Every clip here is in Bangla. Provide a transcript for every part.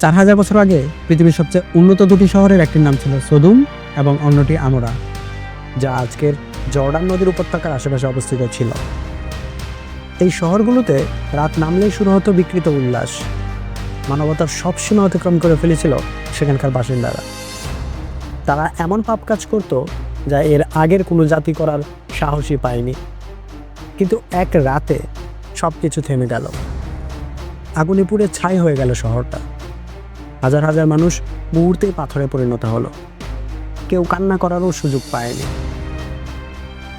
চার হাজার বছর আগে পৃথিবীর সবচেয়ে উন্নত দুটি শহরের একটির নাম ছিল সদুম এবং অন্যটি আমরা, যা আজকের জর্ডান নদীর উপত্যকার আশেপাশে অবস্থিত ছিল। এই শহরগুলোতে রাত নামলেই শুরু হতো বিকৃত উল্লাস। মানবতার সব সীমা অতিক্রম করে ফেলেছিল সেখানকার বাসিন্দারা। তারা এমন পাপ কাজ করত যা এর আগের কোনো জাতি করার সাহসই পায়নি। কিন্তু এক রাতে সব কিছু থেমে গেল। আগুনে পুড়ে ছাই হয়ে গেল শহরটা। হাজার হাজার মানুষ মুহূর্তেই পাথরে পরিণত হলো। কেউ কান্না করারও সুযোগ পায়নি।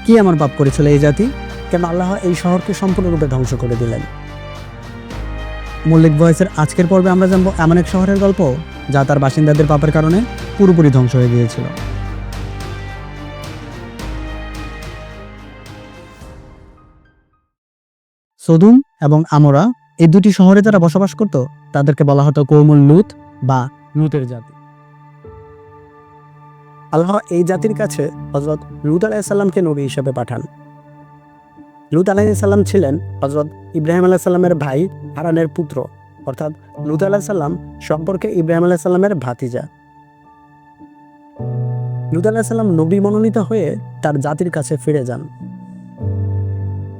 কি আমার পাপ করেছিল এই জাতি? কেন আল্লাহ এই শহরকে সম্পূর্ণরূপে ধ্বংস করে দিলেন? মল্লিক ভয়েসের আজকের পর্বে আমরা জানব এমন এক শহরের গল্প যা তার বাসিন্দাদের পাপের কারণে পুরোপুরি ধ্বংস হয়ে গিয়েছিল। সদুম এবং আমরা এই দুটি শহরে যারা বসবাস করত, তাদেরকে বলা হতো কৌমুল লুত বা লুতের জাতি। আল্লাহ এই জাতির কাছে হজরত লুত আলাইসাল্লামকে নবী হিসেবে পাঠান। লুত আলাইসাল্লাম ছিলেন হজরত ইব্রাহিম আলাইসাল্লামের ভাই হারানের পুত্র, অর্থাৎ লুত আলাইসাল্লাম সম্পর্কে ইব্রাহিম আলাইসাল্লামের ভাতিজা। লুত আলাইসাল্লাম নবী মনোনীত হয়ে তার জাতির কাছে ফিরে যান।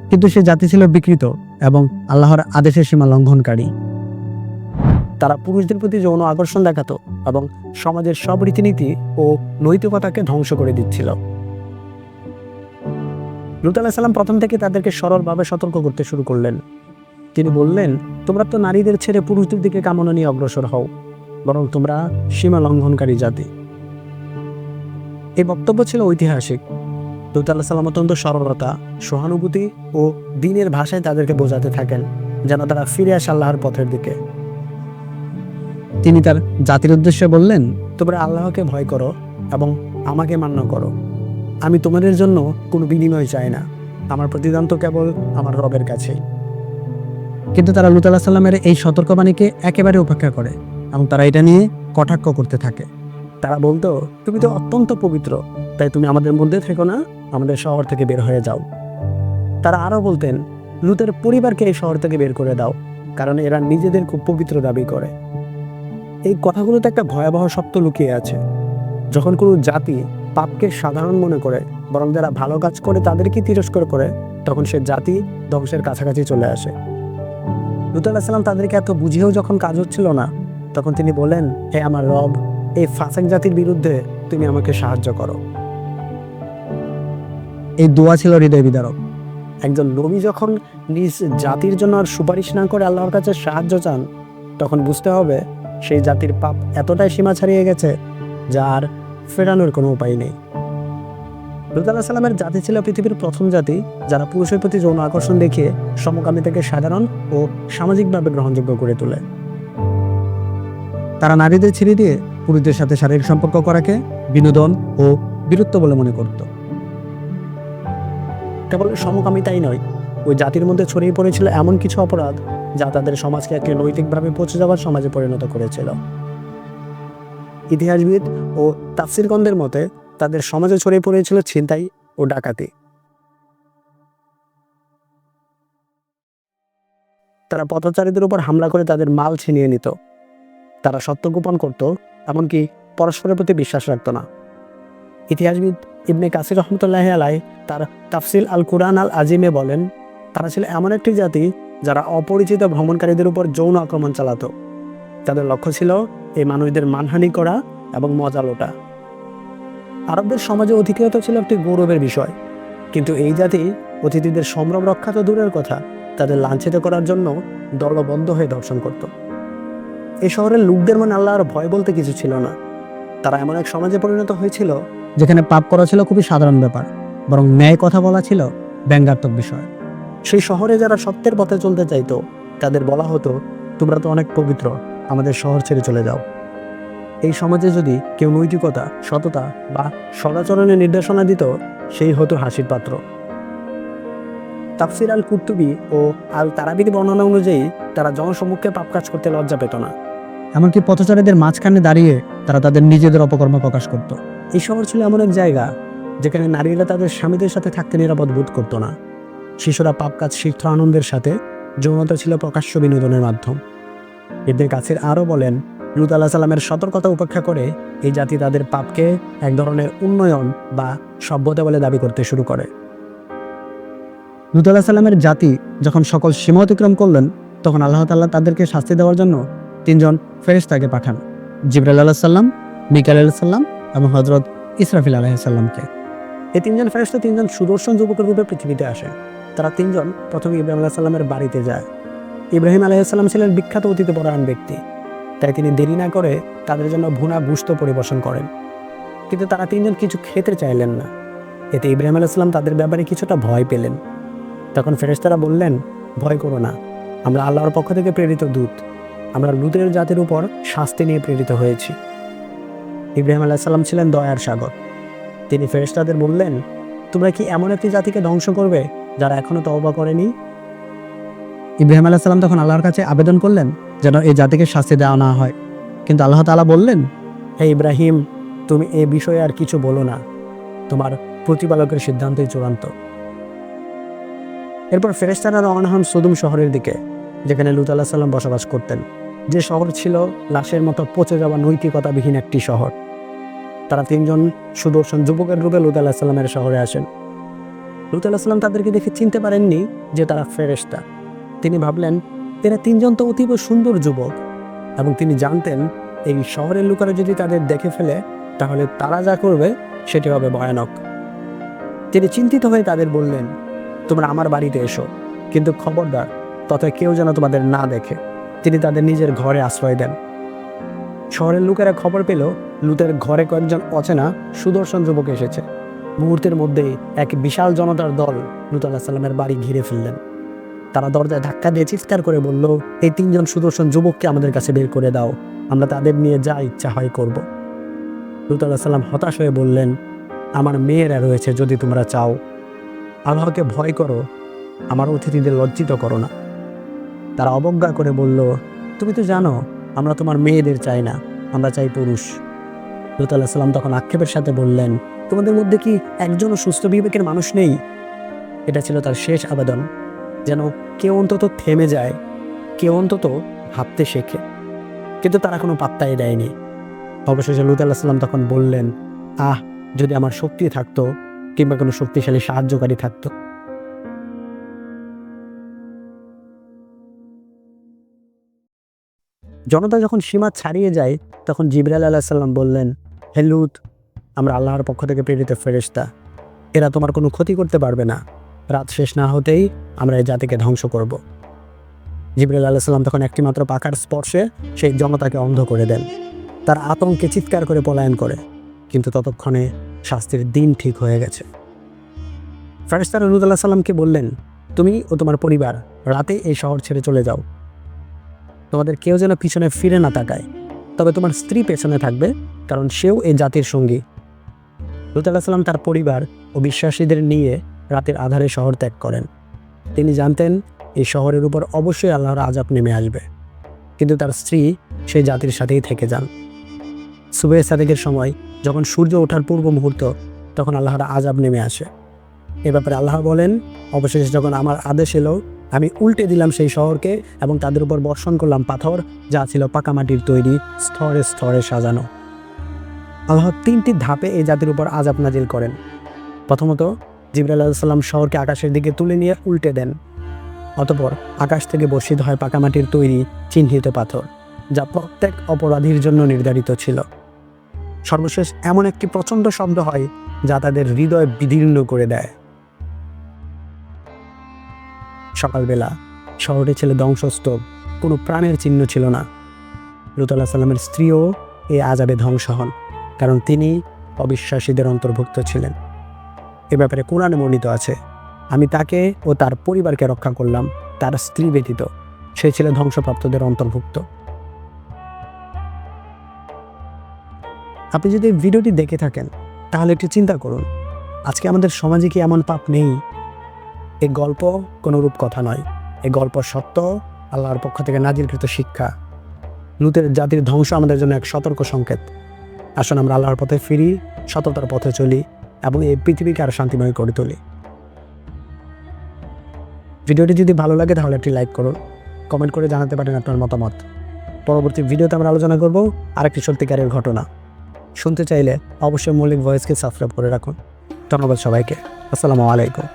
কিন্তু সে জাতি ছিল বিকৃত এবং আল্লাহর আদেশের সীমা লঙ্ঘনকারী। তারা পুরুষদের প্রতি যৌন আকর্ষণ দেখাতো এবং সমাজের সব রীতিনীতি ও নৈতিকতাকে ধ্বংস করে দিচ্ছিল। লুত আলাহিসাল্লাম প্রথম থেকে তাদেরকে সরলভাবে সতর্ক করতে শুরু করলেন। তিনি বললেন, তোমরা তো নারীদের ছেড়ে পুরুষদের দিকে কামনা নিয়ে অগ্রসর হও, বরং তোমরা সীমা লঙ্ঘনকারী জাতি। এই বক্তব্য ছিল ঐতিহাসিক। লুত আল্লাহ সাল্লাম অত্যন্ত সরলতা, সহানুভূতি ও দিনের ভাষায় তাদেরকে বোঝাতে থাকেন, যেন তারা ফিরে আসে আল্লাহর পথের দিকে। তিনি তার জাতির উদ্দেশ্যে বললেন, তোমরা আল্লাহকে ভয় করো এবং আমাকে মান্য করো। আমি তোমাদের জন্য কোনো বিনিময় চাই না। আমার প্রতিদান তো কেবল আমার রবের কাছেই কিন্তু তারা লুত আল্লাহ সাল্লামের এই সতর্কবাণীকে একেবারে উপেক্ষা করে এবং তারা এটা নিয়ে কটাক্ষ করতে থাকে। তারা বলতো, তুমি তো অত্যন্ত পবিত্র, তাই তুমি আমাদের মধ্যে থেকো না, আমাদের শহর থেকে বের হয়ে যাও। তারা আরও বলতেন, লুতের পরিবারকে এই শহর থেকে বের করে দাও, কারণ এরা নিজেদের খুব পবিত্র দাবি করে। এই কথাগুলোতে একটা ভয়াবহ সত্য লুকিয়ে আছে। যখন কোনো জাতি পাপকে সাধারণ মনে করে, বরং যারা ভালো কাজ করে তাদেরকে তিরস্কার করে, তখন সে জাতি ধ্বংসের কাছাকাছি চলে আসে। লুত আলাহিসাল্লাম তাদেরকে এত বুঝিয়েও যখন কাজ হচ্ছিল না, তখন তিনি বলেন হে আমার রব, এই ফাসেক জাতির বিরুদ্ধে তুমি আমাকে সাহায্য করো। এই দোয়া ছিল হৃদয় বিদারক। একজন নবী যখন নিজ জাতির জন্য আর সুপারিশ না করে আল্লাহর কাছে সাহায্য চান, তখন বুঝতে হবে সেই জাতির পাপ এতটাই সীমা ছাড়িয়ে গেছে যা আর ফেরানোর কোনো উপায় নেই। লুত আল্লাহ সাল্লামের জাতি ছিল পৃথিবীর প্রথম জাতি যারা পুরুষের প্রতি যৌন আকর্ষণ দেখিয়ে সমকামিতাকে সাধারণ ও সামাজিকভাবে গ্রহণযোগ্য করে তোলে। তারা নারীদের ছেড়ে দিয়ে পুরুষদের সাথে শারীরিক সম্পর্ক করাকে বিনোদন ও বীরত্ব বলে মনে করত। কেবল সমকামিতাই নয়, ওই জাতির মধ্যে ছড়িয়ে পড়েছিল এমন কিছু অপরাধ যা তাদের সমাজকে একটি নৈতিকভাবে পৌঁছে যাওয়ার সমাজে পরিণত করেছিল। ইতিহাসবিদ ও তাফসিরগণদের মতে, তাদের সমাজে ছড়িয়ে পড়েছিল ছিনতাই ও ডাকাতি। তারা পথচারীদের উপর হামলা করে তাদের মাল ছিনিয়ে নিত। তারা সত্য গোপন করত, এমনকি পরস্পরের প্রতি বিশ্বাস রাখত না। ইতিহাসবিদ ইবনে কাসির রহমতুল্লাহ আলাই তার তাফসিল আল কুরআন আল আজিমে বলেন, তারা ছিল এমন একটি জাতি যারা অপরিচিত ভ্রমণকারীদের উপর যৌন আক্রমণ চালাতো। তাদের লক্ষ্য ছিল এই মানুষদের মানহানি করা এবং মজা লোটা। আরবদের সমাজে অধিকৃত ছিল একটি গৌরবের বিষয়। কিন্তু এই জাতি অতিথিদের সম্ভ্রম রক্ষা তো দূরের কথা, তাদের লাঞ্ছিত করার জন্য দলবদ্ধ হয়ে দর্শন করত। এই শহরের লোকদের মনে আল্লাহর ভয় বলতে কিছু ছিল না। তারা এমন এক সমাজে পরিণত হয়েছিল, যেখানে পাপ করা ছিল খুবই সাধারণ ব্যাপার, বরং ন্যায় কথা বলা ছিল ব্যঙ্গাত্মক বিষয়। সেই শহরে যারা সত্যের পথে চলতে চাইতো তাদের বলা হতো তোমরা তো অনেক পবিত্র আমাদের শহর ছেড়ে চলে যাও। এই সমাজে যদি কেউ নৈতিকতা সততা বা সদাচরণের নির্দেশনা দিত সেই হতো হাসির পাত্র। তাফসির আল কুর্তুবি ও আল তারাবির বর্ণনা অনুযায়ী তারা জনসম্মুখে পাপ কাজ করতে লজ্জা পেত না। এমনকি পথচারীদের মাঝখানে দাঁড়িয়ে তারা তাদের নিজেদের অপকর্ম প্রকাশ করত। এই শহর ছিল এমন এক জায়গা যেখানে নারীরা তাদের স্বামীদের সাথে থাকতে নিরাপদ বোধ করতো না। শিশুরা পাপ কাজ শিক্ষা আনন্দের সাথে যৌনতা ছিল প্রকাশ্য বিনোদনের মাধ্যম। এদের কাছের আরও বলেন, লুত আল্লাহ সাল্লামের সতর্কতা উপেক্ষা করে এই জাতি তাদের পাপকে এক ধরনের উন্নয়ন বা সভ্যতা বলে দাবি করতে শুরু করে। লুত আল্লাহ সাল্লামের জাতি যখন সকল সীমা অতিক্রম করলেন, তখন আল্লাহ তাল্লাহ তাদেরকে শাস্তি দেওয়ার জন্য তিনজন ফেরেশতাকে পাঠান জিবরাল আল্লাহ সাল্লাম মিকাল আল্লাহ সাল্লাম এবং হজরত ইসরাফিল আলাইসাল্লামকে এই তিনজন ফেরেশতা তিনজন সুদর্শন যুবকের রূপে পৃথিবীতে আসে। তারা তিনজন প্রথমে ইব্রাহিম আলাহ সাল্লামের বাড়িতে যায়। ইব্রাহিম আলাইসাল্লাম ছিলেন বিখ্যাত অতিথিপরায়ণ ব্যক্তি। তাই তিনি দেরি না করে তাদের জন্য ভুনা গুস্ত পরিবেশন করেন। কিন্তু তারা তিনজন কিছু খেতে চাইলেন না। এতে ইব্রাহিম আলাইসাল্লাম তাদের ব্যাপারে কিছুটা ভয় পেলেন। তখন ফেরেশতারা বললেন, ভয় করো না। আমরা আল্লাহর পক্ষ থেকে প্রেরিত দূত। আমরা লুতের জাতির উপর শাস্তি নিয়ে প্রেরিত হয়েছি। ইব্রাহিম আলাইসাল্লাম ছিলেন দয়ার সাগর। তিনি ফেরেশতাদের বললেন, তোমরা কি এমন একটি জাতিকে ধ্বংস করবে যারা এখনও তওবা করেনি। ইব্রাহিম আলাইসাল্লাম তখন আল্লাহর কাছে আবেদন করলেন যেন এই জাতিকে শাস্তি দেওয়া না হয়। কিন্তু আল্লাহ তাআলা বললেন, হে ইব্রাহিম, তুমি এ বিষয়ে আর কিছু বলো না। তোমার প্রতিপালকের সিদ্ধান্তই চূড়ান্ত। এরপর ফেরেশতারা রওনা হন সুদুম শহরের দিকে, যেখানে লুত আল্লাহ সাল্লাম বসবাস করতেন। যে শহর ছিল লাশের মতো পচে যাওয়া নৈতিকতাবিহীন একটি শহর। তারা তিনজন সুদর্শন যুবকের রূপে লুত আল্লাহ সাল্লামের শহরে আসেন। লুত আল্লাহ সাল্লাম তাদেরকে দেখে চিনতে পারেননি যে তারা ফেরেশতা। তিনি ভাবলেন, এরা তিনজন তো অতীব সুন্দর যুবক এবং তিনি জানতেন এই শহরের লোকেরা যদি তাদের দেখে ফেলে, তাহলে তারা যা করবে সেটি হবে ভয়ানক। তিনি চিন্তিত হয়ে তাদের বললেন, তোমরা আমার বাড়িতে এসো, কিন্তু খবরদার তথা কেউ যেন তোমাদের না দেখে। তিনি তাদের নিজের ঘরে আশ্রয় দেন। শহরের লোকেরা খবর পেল, লুতের ঘরে কয়েকজন অচেনা সুদর্শন যুবক এসেছে। মুহূর্তের মধ্যেই এক বিশাল জনতার দল লুত আল্লাহ সাল্লামের বাড়ি ঘিরে ফেললেন। তারা দরজায় ধাক্কা দিয়ে চিৎকার করে বলল, এই তিনজন সুদর্শন যুবককে আমাদের কাছে বের করে দাও, আমরা তাদের নিয়ে যা ইচ্ছা হয় করব। লুত আল্লাহ সাল্লাম হতাশ হয়ে বললেন, আমার মেয়েরা রয়েছে যদি তোমরা চাও। আল্লাহকে ভয় করো, আমার অতিথিদের লজ্জিত করো না। তারা অবজ্ঞা করে বলল, তুমি তো জানো, আমরা তোমার মেয়েদের চাই না, আমরা চাই পুরুষ। লুত আল্লাহ সাল্লাম তখন আক্ষেপের সাথে বললেন, তোমাদের মধ্যে কি একজনও সুস্থ বিবেকের মানুষ নেই? এটা ছিল তার শেষ আবেদন, যেন কেউ অন্তত থেমে যায়, কেউ অন্তত ভাবতে শেখে। কিন্তু তারা কোনো পাত্তাই দেয়নি। অবশেষে লুত আল্লাহ সাল্লাম তখন বললেন, আহ, যদি আমার শক্তি থাকতো কিংবা কোনো শক্তিশালী, সাহায্যকারী থাকতো। জনতা যখন সীমা ছাড়িয়ে যায়, তখন জিবরাল আল্লাহ সাল্লাম বললেন হে লুত, আমরা আল্লাহর পক্ষ থেকে প্রেরিত ফেরেশতা। এরা তোমার কোনো ক্ষতি করতে পারবে না। রাত শেষ না হতেই আমরা এই জাতিকে ধ্বংস করব। জিবরুল আল্লাহ সাল্লাম তখন একটি মাত্র পাখার স্পর্শে সেই জনতাকে অন্ধ করে দেন। তার আতঙ্কে চিৎকার করে পলায়ন করে। কিন্তু ততক্ষণে শাস্তির দিন ঠিক হয়ে গেছে। ফেরেস্তার রুদুল্লাহ সাল্লামকে বললেন, তুমি ও তোমার পরিবার রাতে এই শহর ছেড়ে চলে যাও। তোমাদের কেউ যেন পিছনে ফিরে না তাকায়। তবে তোমার স্ত্রী পেছনে থাকবে। কারণ সেও এই জাতির সঙ্গী। রুদাল্লাহ সাল্লাম তার পরিবার ও বিশ্বাসীদের নিয়ে রাতের আধারে শহর ত্যাগ করেন। তিনি জানতেন এই শহরের উপর অবশ্যই আল্লাহর আজাব নেমে আসবে। কিন্তু তার স্ত্রী সেই জাতির সাথেই থেকে যান। সুবে সাদেকের সময় যখন সূর্য ওঠার পূর্ব মুহূর্ত, তখন আল্লাহর আজাব নেমে আসে। এ ব্যাপারে আল্লাহ বলেন, অবশেষে যখন আমার আদেশ এলো, আমি উল্টে দিলাম সেই শহরকে এবং তাদের উপর বর্ষণ করলাম পাথর, যা ছিল পাকামাটির তৈরি, স্তরে স্তরে সাজানো। আল্লাহ তিনটি ধাপে এই জাতির উপর আজাব নাজিল করেন। প্রথমত জিবরাল আলাইসাল্লাম শহরকে আকাশের দিকে তুলে নিয়ে উল্টে দেন। অতপর আকাশ থেকে বর্ষিত হয় পাকামাটির তৈরি চিহ্নিত পাথর, যা প্রত্যেক অপরাধীর জন্য নির্ধারিত ছিল। সর্বশেষ এমন একটি প্রচণ্ড শব্দ হয়, যা তাদের হৃদয় বিদীর্ণ করে দেয়। সকালবেলা শহরে ছিল ধ্বংসস্তূপ, কোনো প্রাণের চিহ্ন ছিল না। লুতাল্লাহ সাল্লামের স্ত্রীও এই আজাবে ধ্বংস হন। কারণ তিনি অবিশ্বাসীদের অন্তর্ভুক্ত ছিলেন। এ ব্যাপারে কোরআনে বর্ণিত আছে, আমি তাকে ও তার পরিবারকে রক্ষা করলাম, তার স্ত্রী ব্যতীত। সে ছিল ধ্বংসপ্রাপ্তদের অন্তর্ভুক্ত। আপনি যদি ভিডিওটি দেখে থাকেন, তাহলে একটু চিন্তা করুন, আজকে আমাদের সমাজে কি এমন পাপ নেই? এই গল্প কোনো রূপ কথা নয়। এই গল্প সত্য, আল্লাহর পক্ষ থেকে নাজিরকৃত শিক্ষা। লুতের জাতির ধ্বংস আমাদের জন্য এক সতর্ক সংকেত। আসুন আমরা আল্লাহর পথে ফিরি, সততার পথে চলি এবং এই পৃথিবীকে আরও শান্তিময় করে তুলি। ভিডিওটি যদি ভালো লাগে তাহলে একটি লাইক করুন, কমেন্ট করে জানাতে পারেন আপনার মতামত। পরবর্তী ভিডিওতে আমরা আলোচনা করব আরেকটি সত্যিকারের ঘটনা। শুনতে চাইলে অবশ্যই মৌলিক ভয়েসকে সাবস্ক্রাইব করে রাখুন। ধন্যবাদ সবাইকে। আসসালামু আলাইকুম।